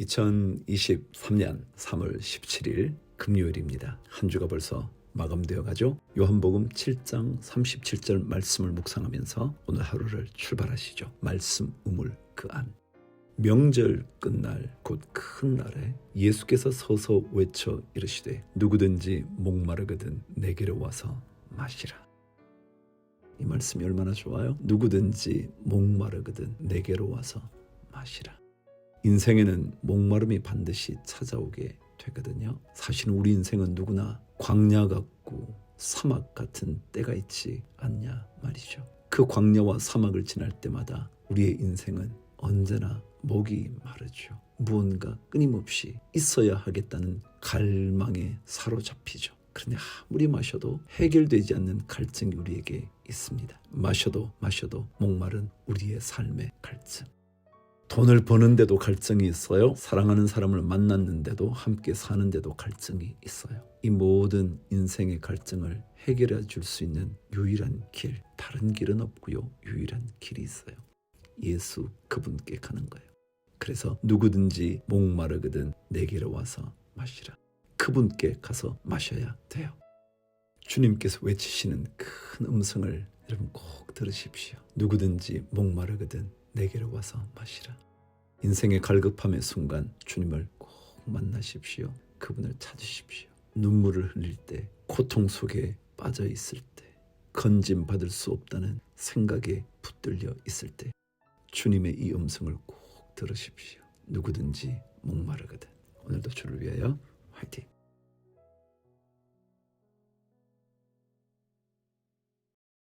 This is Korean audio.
(2023년 3월 17일) 금요일입니다. 한 주가 벌써 마감되어 가죠. 요한복음 7장 37절 말씀을 묵상하면서 오늘 하루를 출발하시죠. 말씀 우물 그 안 명절 끝날 곧 큰 날에 예수께서 서서 외쳐 이르시되 누구든지 목마르거든 내게로 와서 마시라 이 말씀이 얼마나 좋아요 누구든지 목마르거든 내게로 와서 마시라 인생에는 목마름이 반드시 찾아오게 되거든요. 사실 우리 인생은 누구나 광야 같고 사막 같은 때가 있지 않냐 말이죠. 그 광야와 사막을 지날 때마다 우리의 인생은 언제나 목이 마르죠. 무언가 끊임없이 있어야 하겠다는 갈망에 사로잡히죠. 그런데 아무리 마셔도 해결되지 않는 갈증이 우리에게 있습니다. 마셔도 마셔도 목마른 우리의 삶의 갈증. 돈을 버는데도 갈증이 있어요. 사랑하는 사람을 만났는데도 함께 사는데도 갈증이 있어요. 이 모든 인생의 갈증을 해결해 줄 수 있는 유일한 길, 다른 길은 없고요. 유일한 길이 있어요. 예수 그분께 가는 거예요. 그래서 누구든지 목마르거든 내게로 와서 마시라. 그분께 가서 마셔야 돼요. 주님께서 외치시는 큰 음성을 여러분 꼭 들으십시오. 누구든지 목마르거든 내게로 와서 마시라. 인생의 갈급함의 순간 주님을 꼭 만나십시오. 그분을 찾으십시오. 눈물을 흘릴 때, 고통 속에 빠져 있을 때, 건짐 받을 수 없다는 생각에 붙들려 있을 때, 주님의 이 음성을 꼭 들으십시오. 누구든지 목마르거든. 오늘도 주를 위하여 화이팅!